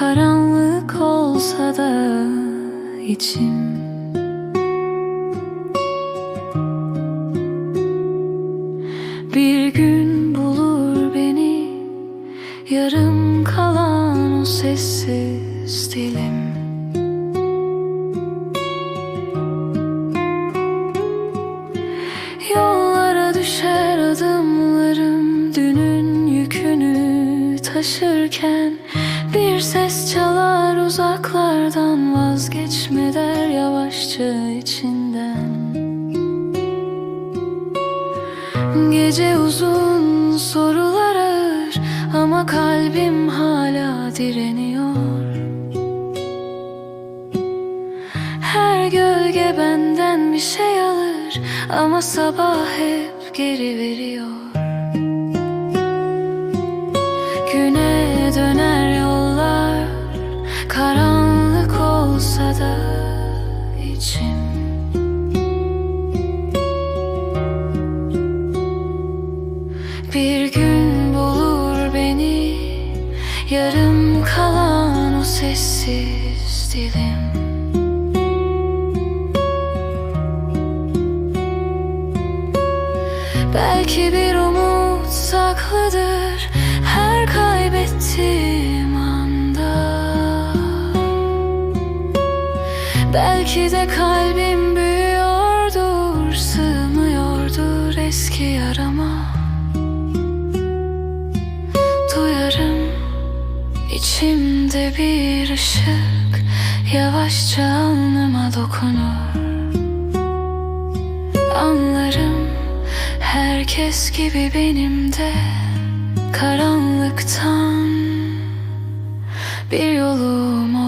Karanlık olsa da içim. Bir gün bulur beni Yarım kalan o sessiz dilim. Yollara düşer adımlarım Dünün yükünü taşırken Bir ses çalar uzaklardan Vazgeçme der yavaşça içinden. Gece uzun sorular ağır Ama kalbim hala direniyor. Her gölge benden bir şey alır Ama sabah hep geri veriyor Bir gün bulur beni Yarım kalan o sessiz dilim. Belki bir umut saklıdır Her kaybettiğim anda. Belki de kalbim büyüyordur Sığmıyordur eski yarama içimde bir ışık Yavaşça alnıma dokunur. Anlarım herkes gibi benim de Karanlıktan bir yolum